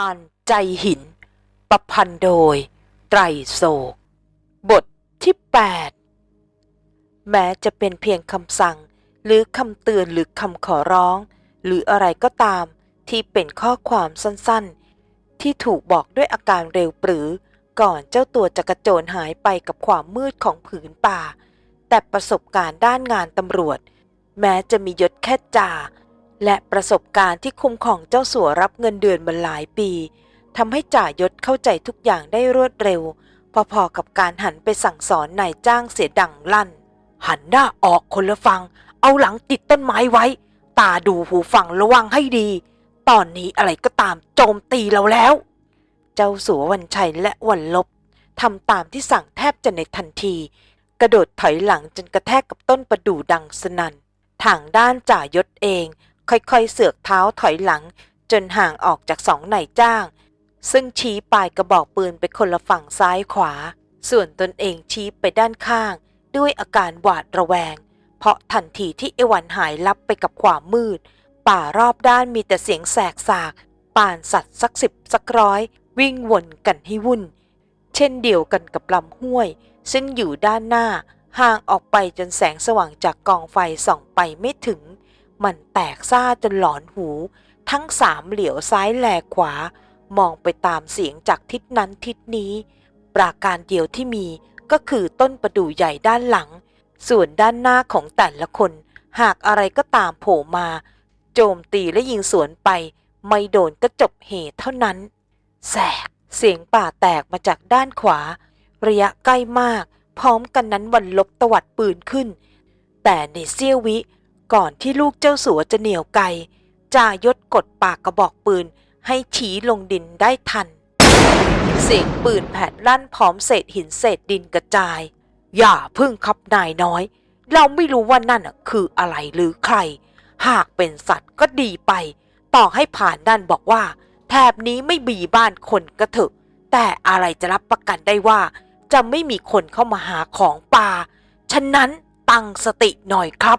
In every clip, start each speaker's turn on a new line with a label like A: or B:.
A: านใจหิน ประพันธ์โดย ไตรโศก บทที่ 8 แม้จะเป็นเพียงคำสั่งหรือคำเตือนหรือคำขอร้อง หรืออะไรก็ตามที่เป็นข้อความสั้นๆ ที่ถูกบอกด้วยอาการเร็วปรือ ก่อนเจ้าตัวจะกระโจนหายไปกับความมืดของผืนป่า แต่ประสบการณ์ด้านงานตำรวจ แม้จะมียศแค่จ่า และประสบการณ์ที่คุ้มของเจ้าสัวรับเงินเดือนมาหลายปีทำให้จ่ายศเข้าใจทุกอย่างได้รวดเร็ว พอๆกับการหันไปสั่งสอนนายจ้างเสียดังลั่น หันหน้าออกคนละฟัง เอาหลังติดต้นไม้ไว้ ตาดูหูฟังระวังให้ดี ตอนนี้อะไรก็ตามโจมตีเราแล้ว เจ้าสัววันชัยและวันลบทำตามที่สั่งแทบจะในทันที กระโดดถอยหลังจนกระแทกกับต้นประดู่ดังสนัน่นทางด้านจ่ายศเอง ค่อยๆเสือกเท้าถอยหลัง จนห่างออกจากสองนายจ้าง ซึ่งชี้ปลายกระบอกปืนไปคนละฝั่งซ้ายขวา ส่วนตนเองชี้ไปด้านข้าง ด้วยอาการหวาดระแวง เพราะทันทีที่เอวันหายลับไปกับความมืด ป่ารอบด้านมีแต่เสียงแสกสากป่านสัตว์สักสิบสักร้อย วิ่งวนกันให้วุ่น เช่นเดียวกันกับลำห้วย ซึ่งอยู่ด้านหน้าห่างออกไปจนแสงสว่างจากกองไฟส่องไปไม่ถึง มันแตกซ่าจนหลอนหู ทั้งสามเหลียวซ้ายแลขวา มองไปตามเสียงจากทิศนั้นทิศนี้ ปราการเดียวที่มีก็คือต้นประดู่ใหญ่ด้านหลัง ส่วนด้านหน้าของแต่ละคน หากอะไรก็ตามโผล่มา โจมตีและยิงสวนไป ไม่โดนก็จบเหตุเท่านั้น แสกเสียงป่าแตกมาจากด้านขวา ระยะใกล้มาก พร้อมกันนั้นวันลบตวัดปืนขึ้น แต่ในเสี้ยววิ ก่อนที่ลูกเจ้าสัวจะเหนียวไกจ่ายศกดปากกระบอกปืนให้ชี้ลงดินได้ทัน เสียงปืนแผดลั่นพร้อมเศษหินเศษดินกระจาย อย่าพึ่งครับนายน้อย เราไม่รู้ว่านั่นคืออะไรหรือใคร หากเป็นสัตว์ก็ดีไป ต่อให้ผ่านด้านบอกว่า แถบนี้ไม่มีบ้านคนก็เถอะแต่อะไรจะรับประกันได้ว่า จะไม่มีคนเข้ามาหาของป่า ฉะนั้นตั้งสติหน่อยครับ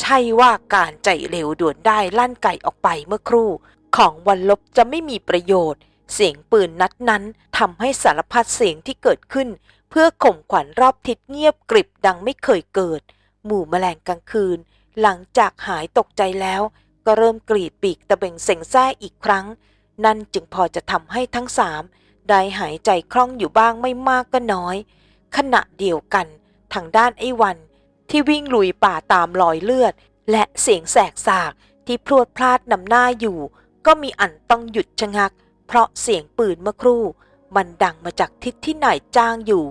A: ใช่ว่าการใจเร็วด่วนได้ลั่นไก่ออกไปเมื่อครู่ ของวันลบจะไม่มีประโยชน์ เสียงปืนนัดนั้นทำให้สารพัดเสียงที่เกิดขึ้น เพื่อข่มขวัญรอบทิศเงียบกริบดังไม่เคยเกิด หมู่แมลงกลางคืน หลังจากหายตกใจแล้ว ก็เริ่มกรีดปีกตะเบงเสงแซ่อีกครั้ง นั่นจึงพอจะทำให้ทั้งสามได้หายใจคล่องอยู่บ้างไม่มากก็น้อย ขณะเดียวกัน ทางด้านไอ้วัน ที่วิ่งลุยป่าตามรอยเลือด และเสียงแสกสากที่พรวดพลาดนำหน้าอยู่ ก็มีอันต้องหยุดชะงัก เพราะเสียงปืนเมื่อครู่ มันดังมาจากทิศที่นายจ้างอยู่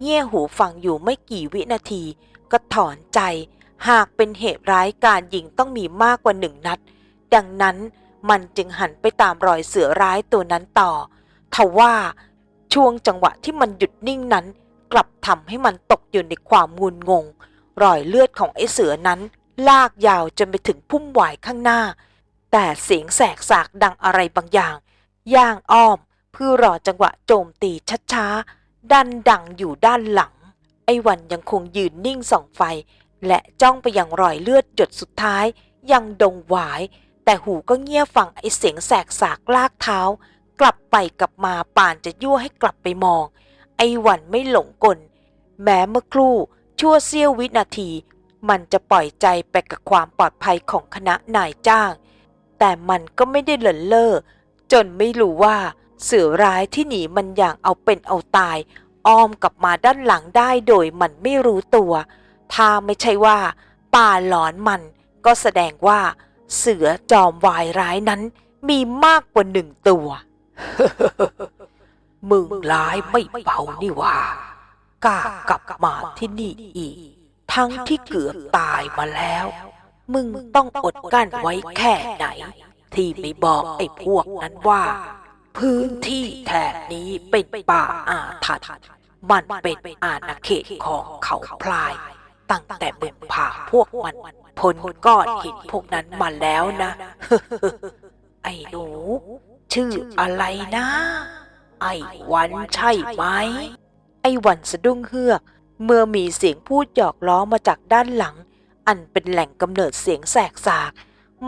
A: เงี่ยหูฟังอยู่ไม่กี่วินาที ก็ถอนใจ หากเป็นเหตุร้ายการยิงต้องมีมากกว่าหนึ่งนัด ดังนั้นมันจึงหันไปตามรอยเสือร้ายตัวนั้นต่อทว่าช่วงจังหวะที่มันหยุดนิ่งนั้น กลับทำให้มันตกอยู่ในความงุนงง รอยเลือดของไอ้เสือนั้น ลากยาวจนไปถึงพุ่มหวายข้างหน้า แต่เสียงแสกสากดังอะไรบางอย่าง ย่างอ้อม เพื่อรอจังหวะโจมตีช้าๆดันดังอยู่ด้านหลัง ไอ้วันยังคงยืนนิ่งส่องไฟ และจ้องไปยังรอยเลือดหยดสุดท้าย ยังดงหวาย แต่หูก็เงี่ยฟังไอ้เสียงแสกสากลากเท้า กลับไปกลับมาป่านจะยั่วให้กลับไปมอง ไอ้วันไม่หลงกล แม้เมื่อครู่ ชั่วเสี้ยววินาที มันจะปล่อยใจไปกับความปลอดภัยของคณะนายจ้าง แต่มันก็ไม่ได้เหลินเล่อจนไม่รู้ว่า เสือร้ายที่หนีมันอย่างเอาเป็นเอาตาย อ้อมกลับมาด้านหลังได้โดยมันไม่รู้ตัว ถ้าไม่ใช่ว่า ป่าหลอนมันก็แสดงว่า เสือจอมวายร้ายนั้นมีมากกว่าหนึ่งตัว มึงร้ายไม่เบานี่ว่า กล้ากลับมาที่นี่อีก ทั้งที่เกือบตายมาแล้ว มึงต้องอดกั้นไว้แค่ไหน ที่ไม่บอกไอ้พวกนั้นว่า พื้นที่แถบนี้เป็นป่าอาถรรพ์มันเป็นอาณาเขตของเขาพลาย ตั้งแต่มึงพาพวกมันพ้นก้อนหินพวกนั้นมาแล้วนะ ไอ้หนู ชื่ออะไรนะ ไอ้วันใช่ไหม ไอ้วันสะดุ้งเฮือก เมื่อมีเสียงพูดหยอกล้อมาจากด้านหลัง อันเป็นแหล่งกำเนิดเสียงแสกสาก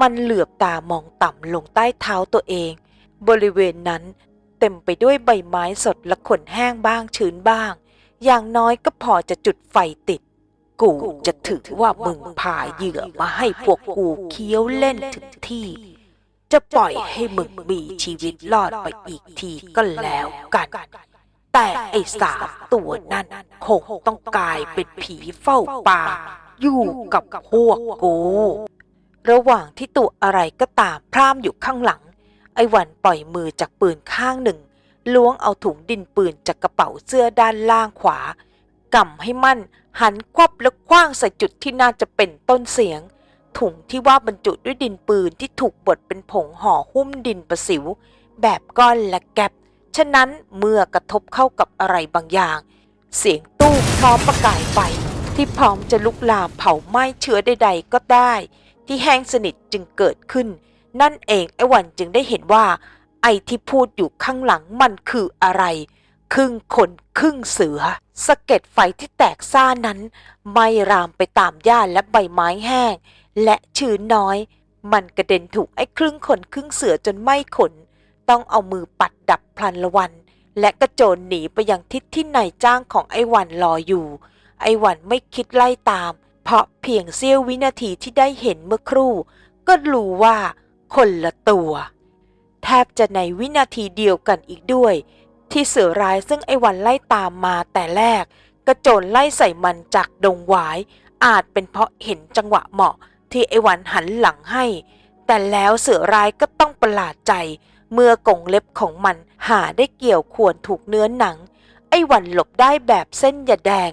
A: มันเหลือบตามองต่ำลงใต้เท้าตัวเอง บริเวณนั้นเต็มไปด้วยใบไม้สดและขนแห้งบ้างชื้นบ้าง อย่างน้อยก็พอจะจุดไฟติด กูจะถือว่ามึงพาเหยื่อมาให้พวกกูเคี้ยวเล่นถึงที่ จะปล่อยให้มึงมีชีวิตรอดไปอีกทีก็แล้วกัน แต่ไอ้สามตัวนั้นคงต้องกลายเป็นผีเฝ้าป่า อยู่กับพวกกู ระหว่างที่ตัวอะไรก็ตามพร่ามอยู่ข้างหลัง ไอ้วันปล่อยมือจากปืนข้างหนึ่ง ล้วงเอาถุงดินปืนจากกระเป๋าเสื้อด้านล่างขวากำให้มั่น หันควับแล้วคว้างใส่จุดที่น่าจะเป็นต้นเสียง ถุงที่ว่าบรรจุด้วยดินปืนที่ถูกบดเป็นผงห่อหุ้มดินประสิว แบบก้อนและแกบ ฉะนั้นเมื่อกระทบเข้ากับอะไรบางอย่าง เสียงตู้มพร้อมประกายไฟที่พร้อมจะลุกลามเผาไหม้เชื้อใดๆก็ได้ ที่แห้งสนิทจึงเกิดขึ้น นั่นเองไอ้วันจึงได้เห็นว่า ไอ้ที่พูดอยู่ข้างหลังมันคืออะไร ครึ่งคนครึ่งเสือสะเก็ดไฟที่แตกซ่านั้นไหม่รามไปตามหญ้าและใบไม้แห้ง และชื้นน้อย มันกระเด็นถูกไอ้ครึ่งคนครึ่งเสือจนไหม้ขน ต้องเอามือปัดดับพลันละวัน และกระโจนหนีไปยังทิศที่นายจ้างของไอ้วันรออยู่ ไอ้วันไม่คิดไล่ตาม เพราะเพียงเสี้ยววินาทีที่ได้เห็นเมื่อครู่ ก็รู้ว่าคนละตัว แทบจะในวินาทีเดียวกันอีกด้วย ที่เสือร้ายซึ่งไอ้วันไล่ตามมาแต่แรก กระโจนไล่ใส่มันจากดงหวาย อาจเป็นเพราะเห็นจังหวะเหมาะที่ไอ้วันหันหลังให้ แต่แล้วเสือร้ายก็ต้องประหลาดใจ เมื่อกงเล็บของมันหาได้เกี่ยวข่วนถูกเนื้อหนัง ไอ้วันหลบได้แบบเส้นยาแดง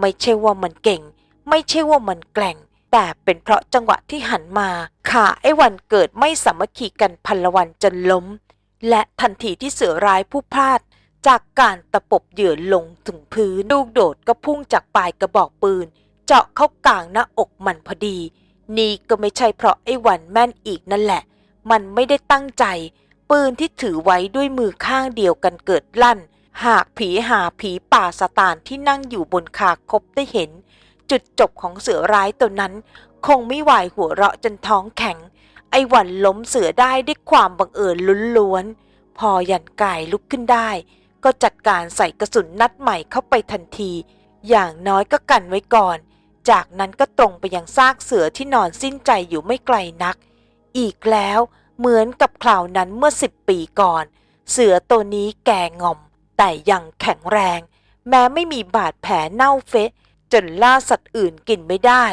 A: ไม่ใช่ว่ามันเก่ง ไม่ใช่ว่ามันแกร่ง แต่เป็นเพราะจังหวะที่หันมาขาไอ้วันเกิดไม่สามัคคีกันพันละวันจนล้ม และทันทีที่เสือร้ายผู้พลาด จากการตะปบเหยื่อลงถึงพื้นลูกโดดก็พุ่งจากปลายกระบอกปืน เจาะเข้ากลางหน้าอกมันพอดี นี่ก็ไม่ใช่เพราะไอ้วันแม่นอีกนั่นแหละ มันไม่ได้ตั้งใจ ปืนที่ถือไว้ด้วยมือข้างเดียวกันเกิดลั่น หากผีหาผีป่าสตานที่นั่งอยู่บนคาคบได้เห็น จุดจบของเสือร้ายตัวนั้น คงไม่ไหวหัวเราะจนท้องแข็ง ไอ้หวันล้มเสือได้ด้วยความบังเอิญล้วนๆพอยันกายลุกขึ้นได้ ก็จัดการใส่กระสุนนัดใหม่เข้าไปทันที อย่างน้อยก็กันไว้ก่อน จากนั้นก็ตรงไปยังซากเสือที่นอนสิ้นใจอยู่ไม่ไกลนัก อีกแล้ว เหมือนกับคราวนั้นเมื่อสิบปีก่อน เสือตัวนี้แก่งอม แต่ยังแข็งแรง แม้ไม่มีบาดแผลเน่าเฟะ จนล่าสัตว์อื่นกินไม่ได้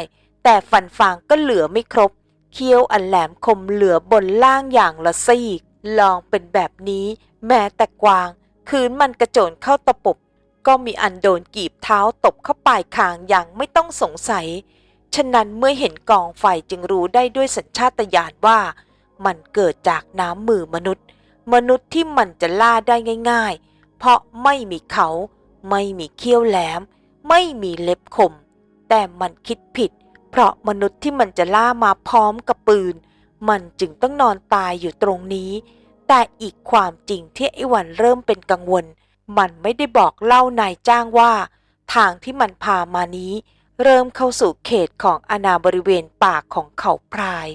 A: แต่ฟันฟางก็เหลือไม่ครบ เคี้ยวอันแหลมคมเหลือบนล่างอย่างละซีก ลองเป็นแบบนี้ แม้แต่กวาง คืนมันกระโจนเข้าตะปบ ก็มีอันโดนกีบเท้าตบเข้าปลายคางอย่างไม่ต้องสงสัย ฉะนั้นเมื่อเห็นกองไฟจึงรู้ได้ด้วยสัญชาตญาณว่า มันเกิดจากน้ำมือมนุษย์ มนุษย์ที่มันจะล่าได้ง่าย ๆ เพราะไม่มีเขา ไม่มีเขี้ยวแหลม ไม่มีเล็บคม แต่มันคิดผิด เพราะมนุษย์ที่มันจะล่ามาพร้อมกับปืน มันจึงต้องนอนตายอยู่ตรงนี้ แต่อีกความจริงที่ไอ้วันเริ่มเป็นกังวล มันไม่ได้บอกเล่านายจ้างว่า ทางที่มันพามานี้ เริ่มเข้าสู่เขตของอาณาบริเวณป่าของเขาพราย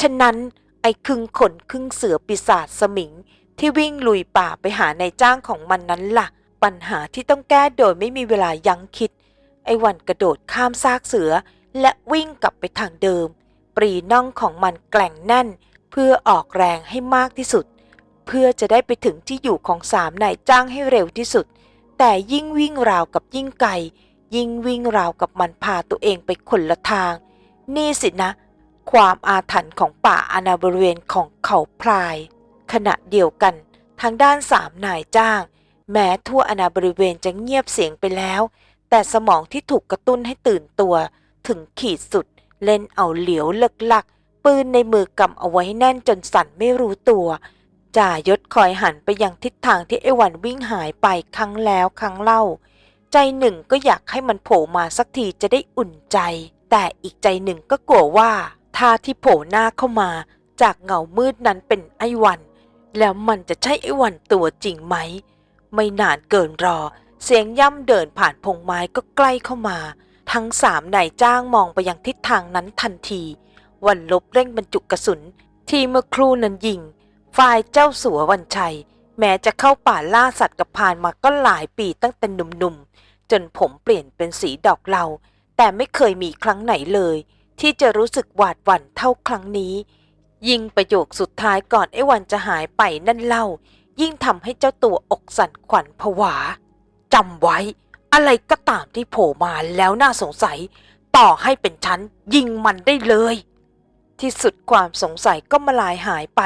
A: ฉะนั้น อ้ครึ่งขนครึ่งเสือปีศาจสมิง ที่วิ่งลุยป่าไปหานายจ้างของมันนั้นล่ะ ปัญหาที่ต้องแก้โดยไม่มีเวลายั้งคิด ไอ้วันกระโดดข้ามซากเสือ และวิ่งกลับไปทางเดิม ปรีน่องของมันแกล่งแน่น เพื่อออกแรงให้มากที่สุด เพื่อจะได้ไปถึงที่อยู่ของสามนายจ้างให้เร็วที่สุด แต่ยิ่งวิ่งราวกับยิ่งไกลยิ่งวิ่งราวกับมันพาตัวเองไปคนละทาง นี่สินะ ความอาถรรพ์ของป่าอาณาบริเวณของเขาพราย ขณะเดียวกันทางด้านสามนายจ้าง แม้ทั่วอาณาบริเวณจะเงียบเสียงไปแล้ว แต่สมองที่ถูกกระตุ้นให้ตื่นตัว ถึงขีดสุด เล่นเอาเหลียวเลิกลัก ปืนในมือกำเอาไว้แน่นจนสั่นไม่รู้ตัวจ่ายศคอยหันไปยังทิศทางที่ไอ้วันวิ่งหายไปครั้งแล้วครั้งเล่า ใจหนึ่งก็อยากให้มันโผล่มาสักทีจะได้อุ่นใจ แต่อีกใจหนึ่งก็กลัวว่า ท่าที่โผล่หน้าเข้ามาจากเงามืดนั้นเป็นไอ้วัน แล้วมันจะใช่ไอ้วันตัวจริงไหม ไม่นานเกินรอ เสียงย่ำเดินผ่านพงไม้ก็ใกล้เข้ามา ทั้งสามนายจ้างมองไปยังทิศทางนั้นทันที วันลบเร่งบรรจุกระสุน ที่เมื่อครู่นั้นยิง ฝ่ายเจ้าสัววันชัย แม้จะเข้าป่าล่าสัตว์กับพานมาก็หลายปีตั้งแต่หนุ่มๆจนผมเปลี่ยนเป็นสีดอกเหลาแต่ไม่เคยมีครั้งไหนเลย ที่จะรู้สึกหวาดหวั่นเท่าครั้งนี้ ยิ่งประโยคสุดท้ายก่อนไอ้วันจะหายไปนั่นเล่า ยิ่งทำให้เจ้าตัวอกสั่นขวัญผวาจำไว้ อะไรก็ตามที่โผล่มาแล้วน่าสงสัย ต่อให้เป็นฉันยิงมันได้เลย ที่สุดความสงสัยก็มาลายหายไป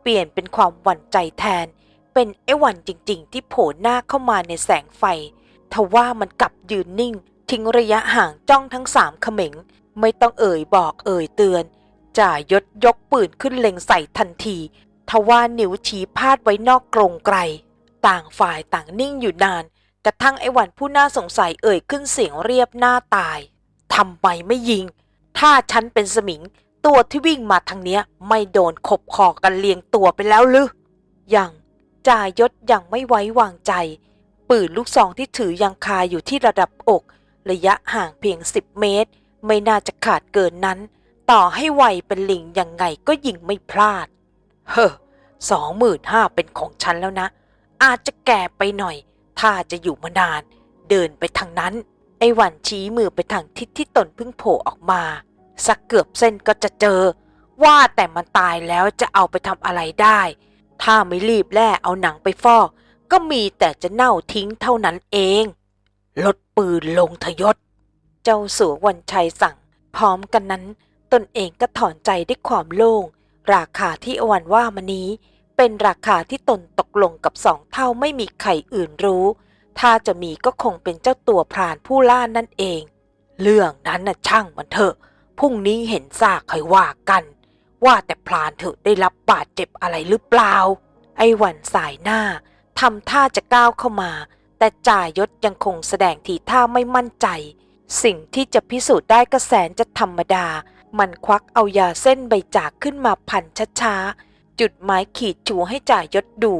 A: เปลี่ยนเป็นความหวั่นใจแทน เป็นไอ้วันจริง ๆ ที่โผล่หน้าเข้ามาในแสงไฟทว่ามันกลับยืนนิ่ง ทิ้งระยะห่างจ้องทั้งสามเขม็ง ไม่ต้องเอ่ยบอกเอ่ยเตือน จ่ายศยกปืนขึ้นเล็งใส่ทันทีทว่านิ้วชี้พาดไว้นอกกรงไกรต่างฝ่ายต่างนิ่งอยู่นาน กระทั่งไอ้วันผู้น่าสงสัยเอ่ยขึ้นเสียงเรียบหน้าตายทำไมไม่ยิง ถ้าฉันเป็นสมิง ตัวที่วิ่งมาทางเนี้ย ไม่โดนขบคอกันเลียงตัวไปแล้วหรือยังจ่ายศยังไม่ไว้วางใจ ปืนลูกซองที่ถือยังคาอยู่ที่ระดับอก ระยะห่างเพียงสิบเมตร ไม่น่าจะขาดเกินนั้น ต่อให้ไวเป็นลิงยังไงก็ยิงไม่พลาด เฮ้อสองหมื่นห้าเป็นของฉันแล้วนะ อาจจะแก่ไปหน่อย ถ้าจะอยู่มานาน เดินไปทางนั้น ไอ้วันชี้มือไปทางทิศที่ตนเพิ่งโผล่ออกมา สักเกือบเส้นก็จะเจอ ว่าแต่มันตายแล้วจะเอาไปทำอะไรได้ ถ้าไม่รีบแล่เอาหนังไปฟอก ก็มีแต่จะเน่าทิ้งเท่านั้นเอง ลดปืนลงทยศ เจ้าสัววันชัยสั่ง พร้อมกันนั้น ตนเองก็ถอนใจด้วยความโล่ง ราคาที่อวันว่ามานี้ เป็นราคาที่ตนตกลงกับสองเท่าไม่มีใครอื่นรู้ ถ้าจะมีก็คงเป็นเจ้าตัวพรานผู้ล่านั่นเอง เรื่องนั้นน่ะช่างมันเถอะพรุ่งนี้เห็นซากค่อยว่ากัน ว่าแต่พรานเถอะได้รับบาดเจ็บอะไรหรือเปล่า ไอ้วันสายหน้าทำท่าจะก้าวเข้ามา แต่จ่ายศยังคงแสดงทีท่าไม่มั่นใจ สิ่งที่จะพิสูจน์ได้ก็แสนจะธรรมดา มันควักเอายาเส้นใบจากขึ้นมาพันช้าๆ จุดไม้ขีดจูให้จ่ายศดู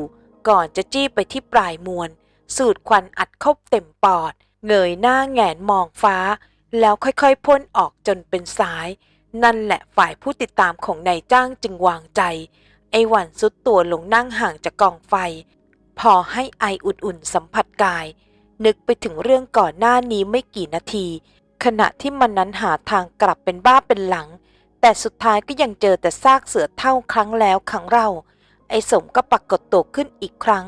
A: ก่อนจะจี้ไปที่ปลายมวน สูดควันอัดเข้าเต็มปอด เงยหน้าแงนมองฟ้า แล้วค่อยๆพ่นออกจนเป็นสาย นั่นแหละฝ่ายผู้ติดตามของนายจ้างจึงวางใจ ไอ้หวันสุดตัวลงนั่งห่างจากกองไฟ พอให้ไออุ่นๆสัมผัสกาย นึกไปถึงเรื่องก่อนหน้านี้ไม่กี่นาที ขณะที่มันนั้นหาทางกลับเป็นบ้าเป็นหลัง แต่สุดท้ายก็ยังเจอแต่ซากเสือเท่าครั้งแล้วครั้งเล่า ไอ้สมก็ปรากฏตัวขึ้นอีกครั้ง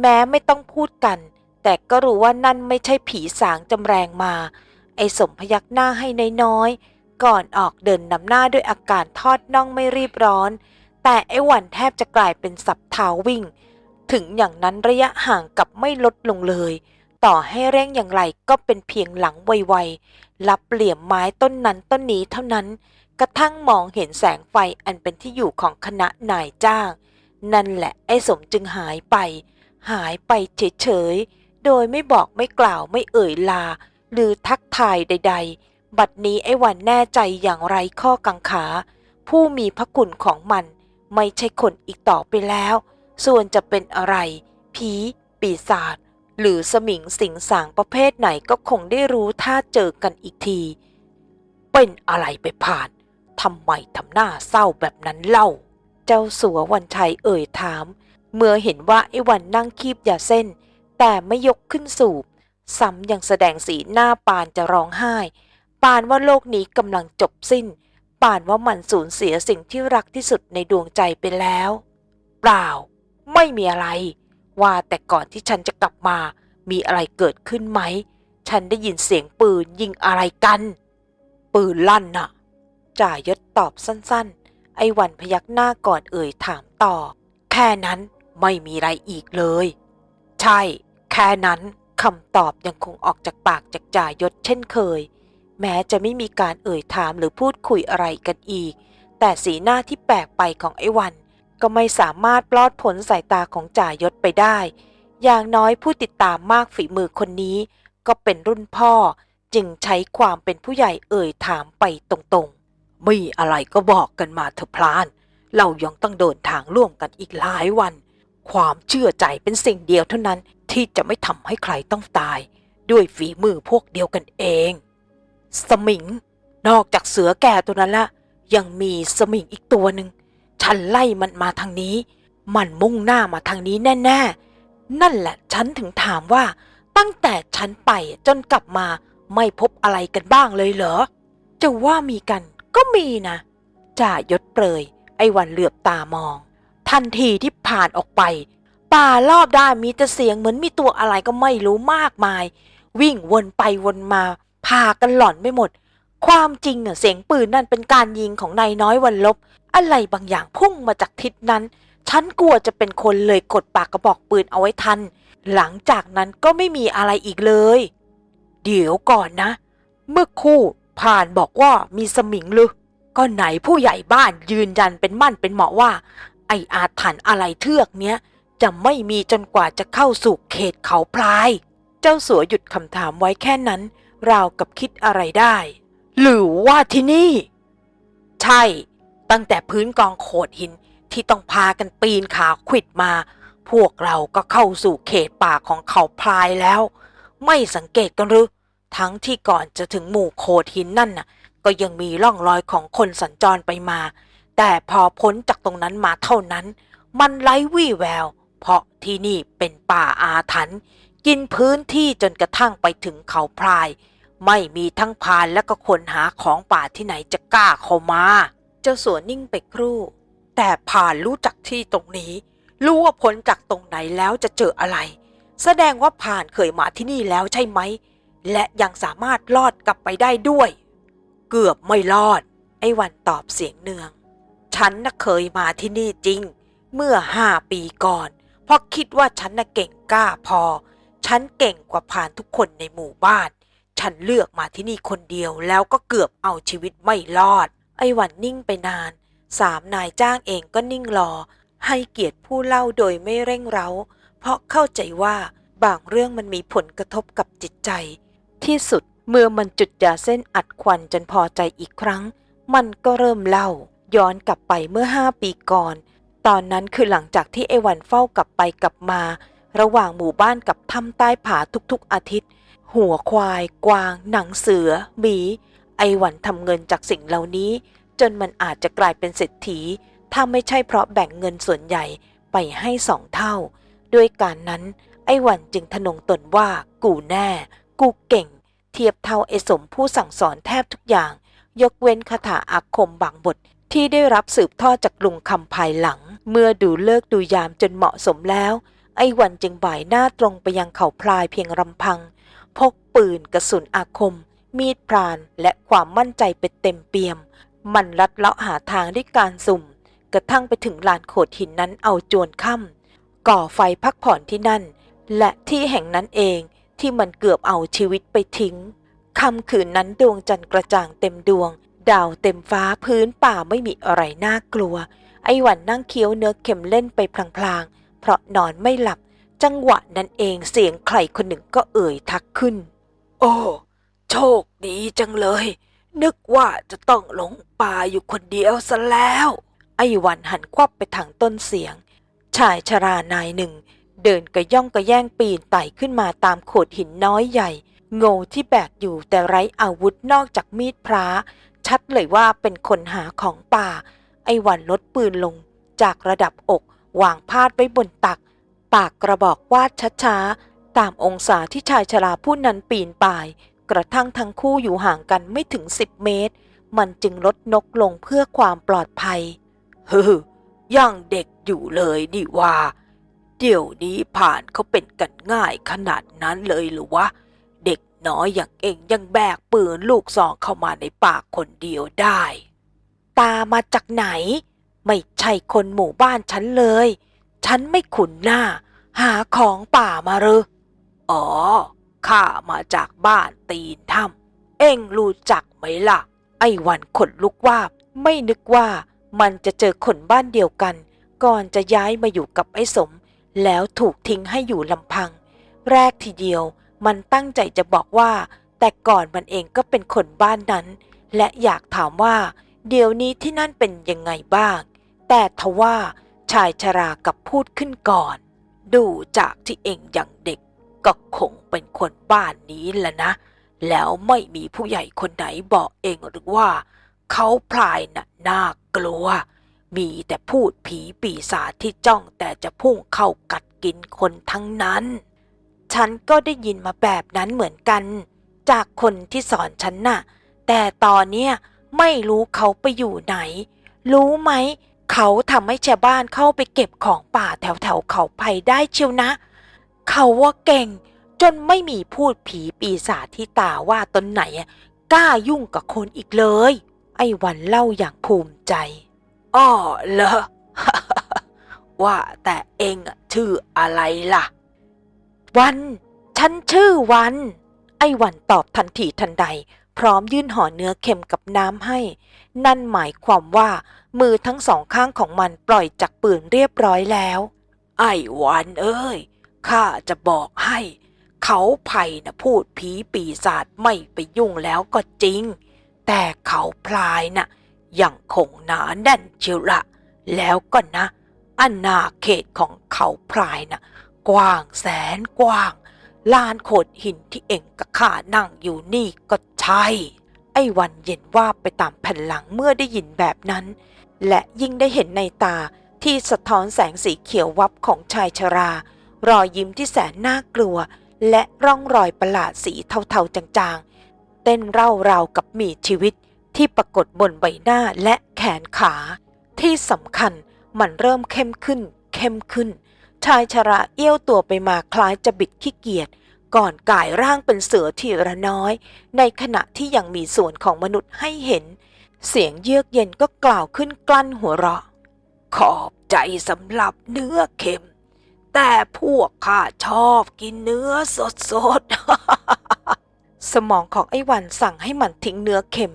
A: แม้ไม่ต้องพูดกัน แต่ก็รู้ว่านั่นไม่ใช่ผีสางจำแรงมา ไอ้สมพยักหน้าให้น้อยๆก่อนออกเดินนำหน้าด้วยอาการทอดน่องไม่รีบร้อน แต่ไอ้วันแทบจะกลายเป็นสับเท้าวิ่ง ถึงอย่างนั้นระยะห่างกับไม่ลดลงเลย ต่อให้เร่งอย่างไรก็เป็นเพียงหลังไวๆรับเหลี่ยมไม้ต้นนั้นต้นนี้เท่านั้น กระทั่งมองเห็นแสงไฟอันเป็นที่อยู่ของคณะนายจ้าง นั่นแหละไอ้สมจึงหายไป หายไปเฉยๆ โดยไม่บอกไม่กล่าวไม่เอ่ยลา หรือทักทายใด ๆ บัดนี้ไอ้วันแน่ใจอย่างไรข้อกังขา ผู้มีพระคุณของมัน ไม่ใช่คนอีกต่อไปแล้ว ส่วนจะเป็นอะไร ผี ปีศาจ หรือสมิงสิงสางประเภทไหนก็คงได้รู้ถ้าเจอกันอีกที เป็นอะไรไปผ่านทำไมทำหน้าเศร้าแบบนั้นเล่า เจ้าสัววันชัยเอ่ยถาม เมื่อเห็นว่าไอ้วันนั่งคีบยาเส้น แต่ไม่ยกขึ้นสูบซ้ำยังแสดงสีหน้าปานจะร้องไห้ ปานว่าโลกนี้กำลังจบสิ้น ปานว่ามันสูญเสียสิ่งที่รักที่สุดในดวงใจไปแล้ว เปล่า ไม่มีอะไร ว่าแต่ก่อนที่ฉันจะกลับมา มีอะไรเกิดขึ้นไหม ฉันได้ยินเสียงปืนยิงอะไรกัน ปืนลั่นน่ะ จ่ายศตอบสั้นๆ ไอ้วันพยักหน้าก่อนเอ่ยถามต่อ แค่นั้นไม่มีอะไรอีกเลย ใช่ แค่นั้นคำตอบยังคงออกจากปากจากจ่ายศเช่นเคย แม้จะไม่มีการเอ่ยถามหรือพูดคุยอะไรกันอีก แต่สีหน้าที่แปลกไปของไอ้วัน ก็ไม่สามารถปลอดพ้นสายตาของจ่ายศไปได้ อย่างน้อยผู้ติดตามมากฝีมือคนนี้ ก็เป็นรุ่นพ่อจึงใช้ความเป็นผู้ใหญ่เอ่ยถามไปตรงๆ มีอะไรก็บอกกันมาเถอะพลาน เรายังต้องเดินทางร่วมกันอีกหลายวัน ความเชื่อใจเป็นสิ่งเดียวเท่านั้นที่จะไม่ทำให้ใครต้องตาย ด้วยฝีมือพวกเดียวกันเอง สมิง นอกจากเสือแก่ตัวนั้นละ ยังมีสมิงอีกตัวหนึ่ง ฉันไล่มันมาทางนี้ มันมุ่งหน้ามาทางนี้แน่ ๆ นั่นแหละฉันถึงถามว่า ตั้งแต่ฉันไปจนกลับมาไม่พบอะไรกันบ้างเลยเหรอ จะว่ามีกันก็มีนะ จ่ายศเปรย ไอ้วันเหลือบตามอง ทันทีที่ผ่านออกไป ป่ารอบด้านมีแต่เสียงเหมือนมีตัวอะไรก็ไม่รู้มากมาย วิ่งวนไปวนมาพากันหล่อนไม่หมด ความจริงเสียงปืนนั่นเป็นการยิงของนายน้อยวันลบ อะไรบางอย่างพุ่งมาจากทิศนั้น ฉันกลัวจะเป็นคนเลยกดปากกระบอกปืนเอาไว้ทัน หลังจากนั้นก็ไม่มีอะไรอีกเลย เดี๋ยวก่อนนะ เมื่อคู่ผ่านบอกว่ามีสมิงหรือก็ไหนผู้ใหญ่บ้านยืนยันเป็นมั่นเป็นเหมาะว่า ไออาถรรพ์อะไรเทือกเนี้ยจะไม่มีจนกว่าจะเข้าสู่เขตเขาพลาย เจ้าสัวหยุดคำถามไว้แค่นั้น ราวกับคิดอะไรได้ หรือว่าที่นี่ ใช่ ตั้งแต่พื้นกองโขดหินที่ต้องพากันปีนขาขวิดมา พวกเราก็เข้าสู่เขตป่าของเขาพลายแล้ว ไม่สังเกตกันหรือ ทั้งที่ก่อนจะถึงหมู่โขดหินนั่นน่ะ ก็ยังมีร่องรอยของคนสัญจรไปมา แต่พอพ้นจากตรงนั้นมาเท่านั้น มันไร้วี่แวว เพราะที่นี่เป็นป่าอาถรรพ์กินพื้นที่จนกระทั่งไปถึงเขาพลาย ไม่มีทั้งพานและก็คนหาของป่าที่ไหนจะกล้าเข้ามา เจ้าสัวนิ่งไปครู่ แต่ผ่านรู้จักที่ตรงนี้ รู้ว่าพ้นจากตรงไหนแล้วจะเจออะไร แสดงว่าผ่านเคยมาที่นี่แล้วใช่ไหม และยังสามารถลอดกลับไปได้ด้วย เกือบไม่รอด ไอ้วันตอบเสียงเนือง ฉันน่ะเคยมาที่นี่จริง เมื่อห้าปีก่อน เพราะคิดว่าฉันน่ะเก่งกล้าพอ ฉันเก่งกว่าผ่านทุกคนในหมู่บ้าน ฉันเลือกมาที่นี่คนเดียวแล้วก็เกือบเอาชีวิตไม่รอด ไอ้วันนิ่งไปนาน สามนายจ้างเองก็นิ่งรอ ให้เกียรติผู้เล่าโดยไม่เร่งเร้า เพราะเข้าใจว่าบางเรื่องมันมีผลกระทบกับจิตใจ ที่สุดเมื่อมันจุดยาเส้นอัดควันจนพอใจอีกครั้ง มันก็เริ่มเล่า ย้อนกลับไปเมื่อห้าปีก่อน ตอนนั้นคือหลังจากที่ไอวันเฝ้ากลับไปกลับมา ระหว่างหมู่บ้านกับถ้ำใต้ผาทุกๆอาทิตย์ หัวควาย กวาง หนังเสือ หมี ไอหวันทำเงินจากสิ่งเหล่านี้ จนมันอาจจะกลายเป็นเศรษฐี ถ้าไม่ใช่เพราะแบ่งเงินส่วนใหญ่ไปให้สองเท่า ด้วยการนั้น ไอหวันจึงทะนงตนว่ากูแน่ กูเก่ง เทียบเท่าไอสมผู้สั่งสอนแทบทุกอย่าง ยกเว้นคาถาอาคมบางบทที่ได้รับสืบทอดจากลุงคำภายหลัง เมื่อดูเลิกดูยามจนเหมาะสมแล้ว ไอ้หวันจึงบ่ายหน้าตรงไปยังเขาพลายเพียงรำพัง พกปืนกระสุนอาคม มีดพรานและความมั่นใจเป็นเต็มเปี่ยม มันลัดเลาะหาทางด้วยการสุ่ม กระทั่งไปถึงลานโขดหินนั้นเอาจวนค่ำก่อไฟพักผ่อนที่นั่น และที่แห่งนั้นเองที่มันเกือบเอาชีวิตไปทิ้งค่ำคืนนั้นดวงจันทร์กระจ่างเต็มดวง ดาวเต็มฟ้าพื้นป่าไม่มีอะไรน่ากลัว ไอ้หวันนั่งเคี้ยวเนื้อเข็มเล่นไปพลางๆ เพราะนอนไม่หลับ จังหวะนั้นเองเสียงใครคนหนึ่งก็เอ่ยทักขึ้น โอ้ โชคดีจังเลย นึกว่าจะต้องหลงป่าอยู่คนเดียวซะแล้ว ไอ้วันหันควับไปทางต้นเสียง ชายชรานายหนึ่ง เดินกระย่องกระแย่งปีนไต่ขึ้นมาตามโขดหินน้อยใหญ่ โง่ที่แบกอยู่แต่ไร้อาวุธนอกจากมีดพระชัดเลยว่าเป็นคนหาของป่า ไอ้วันลดปืนลง จากระดับอกวางพาดไว้บนตัก ปากกระบอกวาดช้าๆ ตามองศาที่ชายชราผู้นั้นปีนป่าย กระทั่งทั้งคู่อยู่ห่างกันไม่ถึงสิบเมตร มันจึงลดนกลงเพื่อความปลอดภัยฮึยังเด็กอยู่เลยนี่ว่า เดี๋ยวนี้ผ่านเขาเป็นกันง่ายขนาดนั้นเลยหรือวะ เด็กน้อยอย่างเองยังแบกปืนลูกซองเข้ามาในป่าคนเดียวได้ ตามาจากไหน ไม่ใช่คนหมู่บ้านฉันเลย ฉันไม่ขุนหน้า หาของป่ามาหรืออ๋อ ข้ามาจากบ้านตีนถ้ำเอ็งรู้จักไหมล่ะ ไอ้วันขนลุกว่าไม่นึกว่ามันจะเจอคนบ้านเดียวกัน ก่อนจะย้ายมาอยู่กับไอ้สม แล้วถูกทิ้งให้อยู่ลำพัง แรกทีเดียวมันตั้งใจจะบอกว่า แต่ก่อนมันเองก็เป็นคนบ้านนั้น และอยากถามว่า เดี๋ยวนี้ที่นั่นเป็นยังไงบ้าง แต่ทว่าชายชรากับพูดขึ้นก่อน ดูจากที่เองอย่างเด็ก ก็คงเป็นคนบ้านนี้แหละนะ แล้วไม่มีผู้ใหญ่คนไหนบอกเองหรือว่า เขาพลายน่ะน่ากลัว มีแต่พูดผีปีศาจที่จ้องแต่จะพุ่งเข้ากัดกินคนทั้งนั้น ฉันก็ได้ยินมาแบบนั้นเหมือนกัน จากคนที่สอนฉันน่ะ แต่ตอนเนี้ยไม่รู้เขาไปอยู่ไหน รู้ไหม เขาทำให้ชาวบ้านเข้าไปเก็บของป่าแถวแถวๆเขาไผ่ได้เชียวนะเขาว่าเก่ง จนไม่มีพูดผีปีศาจที่ตาว่าตนไหนอะกล้ายุ่งกับคนอีกเลย ไอ้วันเล่าอย่างภูมิใจอ้อเหรอว่าแต่เองอะชื่ออะไรล่ะ วัน ฉันชื่อวัน ไอ้วันตอบทันทีทันใด พร้อมยื่นห่อเนื้อเค็มกับน้ำให้ นั่นหมายความว่า มือทั้งสองข้างของมันปล่อยจากปืนเรียบร้อยแล้ว ไอ้วันเอ้ย ข้าจะบอกให้ เขาไผ่นะพูดผีปีศาจไม่ไปยุ่งแล้วก็จริง แต่เขาพลายน่ะยังคงหนาแน่นเชียวละแล้วก็นะอาณาเขตของเขาพลายน่ะ กว้างแสนกว้าง ลานโขดหินที่เอ็งกับข้านั่งอยู่นี่ก็ใช่ไอ้วันเย็นว่าไปตามแผ่นหลังเมื่อได้ยินแบบนั้น และยิ่งได้เห็นในตาที่สะท้อนแสงสีเขียววับของชายชรา รอยยิ้มที่แสนน่ากลัว และร่องรอยประหลาดสีเทาๆจางๆ เต้นเร่าราวกับมีชีวิตที่ปรากฏบนใบหน้าและแขนขา ที่สำคัญมันเริ่มเข้มขึ้น เข้มขึ้น ชายชราเอี้ยวตัวไปมาคล้ายจะบิดขี้เกียจก่อนกายร่างเป็นเสือทีละน้อย ในขณะที่ยังมีส่วนของมนุษย์ให้เห็น เสียงเยือกเย็นก็กล่าวขึ้นกลั้นหัวเราะ ขอบใจสำหรับเนื้อเค็ม แต่พวกข้าชอบกินเนื้อสดสดๆสมองของไอ้วันสั่งให้มันทิ้งเนื้อเค็ม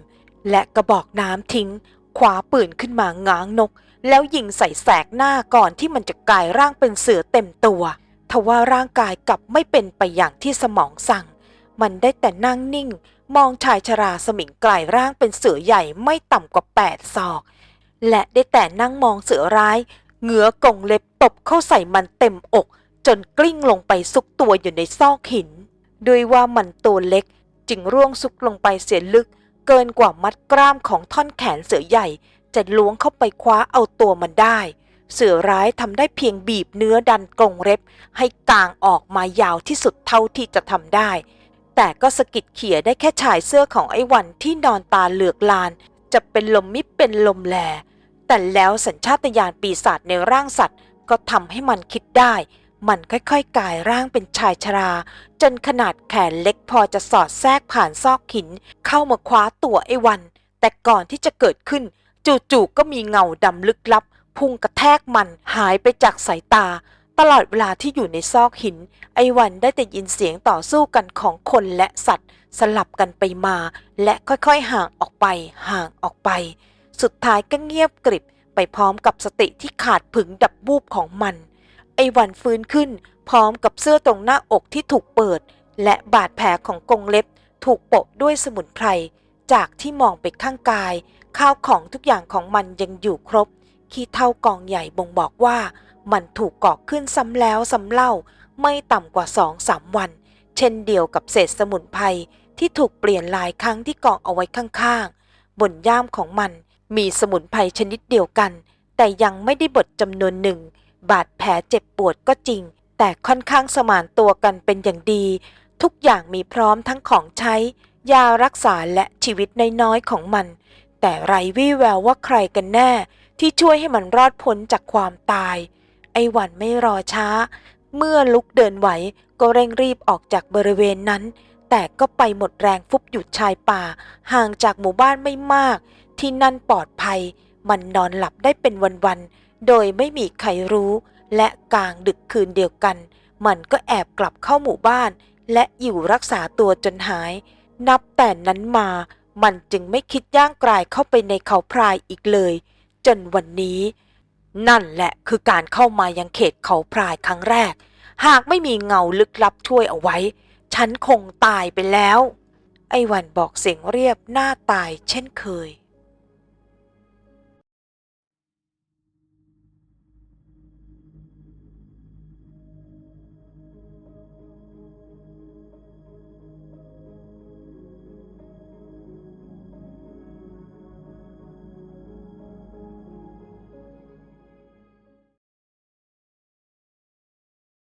A: และกระบอกน้ำทิ้งคว้าปืนขึ้นมาง้างนก แล้วยิงใส่แสกหน้าก่อนที่มันจะกลายร่างเป็นเสือเต็มตัว ทว่าร่างกายกลับไม่เป็นไปอย่างที่สมองสั่ง มันได้แต่นั่งนิ่ง มองชายชราสมิงกลายร่างเป็นเสือใหญ่ไม่ต่ำกว่าแปดศอก และได้แต่นั่งมองเสือร้าย เงือกงเล็บตบเข้าใส่มันเต็มอก จนกลิ้งลงไปซุกตัวอยู่ในซอกหิน ด้วยว่ามันตัวเล็กจึงร่วงซุกลงไปเสียลึก เกินกว่ามัดกล้ามของท่อนแขนเสือใหญ่ จะล้วงเข้าไปคว้าเอาตัวมันได้ เสือร้ายทำได้เพียงบีบเนื้อดันกรงเล็บ ให้กางออกมายาวที่สุดเท่าที่จะทำได้ แต่ก็สะกิดเขี่ยได้แค่ชายเสื้อของไอ้วันที่นอนตาเหลือกลาน จะเป็นลมมิเป็นลมแล แต่แล้วสัญชาตญาณปีศาจในร่างสัตว์ ก็ทำให้มันคิดได้ มันค่อยๆกลายร่างเป็นชายชรา จนขนาดแขนเล็กพอจะสอดแทรกผ่านซอกหิน เข้ามาคว้าตัวไอ้วัน แต่ก่อนที่จะเกิดขึ้น จู่ๆก็มีเงาดำลึกลับ พุ่งกระแทกมันหายไปจากสายตา ตลอดเวลาที่อยู่ในซอกหิน ไอ้วันได้แต่ยินเสียงต่อสู้กันของคนและสัตว์ สลับกันไปมา และค่อยๆห่างออกไป ห่างออกไป สุดท้ายก็เงียบกริบไปพร้อมกับสติที่ขาดผึงดับบูบของมัน ไอ้วันฟื้นขึ้น พร้อมกับเสื้อตรงหน้าอกที่ถูกเปิด และบาดแผลของกรงเล็บถูกโปะด้วยสมุนไพร จากที่มองไปข้างกาย ข้าวของทุกอย่างของมันยังอยู่ครบ ขี้เท่ากองใหญ่บ่งบอกว่ามันถูกก่อขึ้นซ้ำแล้วซ้ำเล่า ไม่ต่ำกว่าสองสามวัน เช่นเดียวกับเศษสมุนไพรที่ถูกเปลี่ยนลายครั้งที่กองเอาไว้ข้างๆ บนย่ามของมัน มีสมุนไพรชนิดเดียวกัน แต่ยังไม่ได้บดจำนวนหนึ่ง บาดแผลเจ็บปวดก็จริง แต่ค่อนข้างสมานตัวกันเป็นอย่างดี ทุกอย่างมีพร้อมทั้งของใช้ ยารักษาและชีวิตน้อยๆของมัน แต่ไรวี่แววว่าใครกันแน่ ที่ช่วยให้มันรอดพ้นจากความตาย ไอ้หวันไม่รอช้า เมื่อลุกเดินไหวก็เร่งรีบออกจากบริเวณนั้นแต่ก็ไปหมดแรงฟุบอยู่ชายป่า ห่างจากหมู่บ้านไม่มาก ที่นั่นปลอดภัย มันนอนหลับได้เป็นวันๆ โดยไม่มีใครรู้ และกลางดึกคืนเดียวกัน มันก็แอบกลับเข้าหมู่บ้าน และอยู่รักษาตัวจนหาย นับแต่นั้นมา มันจึงไม่คิดย่างกลายเข้าไปในเขาพรายอีกเลย จนวันนี้ นั่นแหละคือการเข้ามายังเขตเขาพรายครั้งแรก หากไม่มีเงาลึกลับช่วยเอาไว้ ฉันคงตายไปแล้วไอ้วันบอกเสียงเรียบหน้าตายเช่นเคย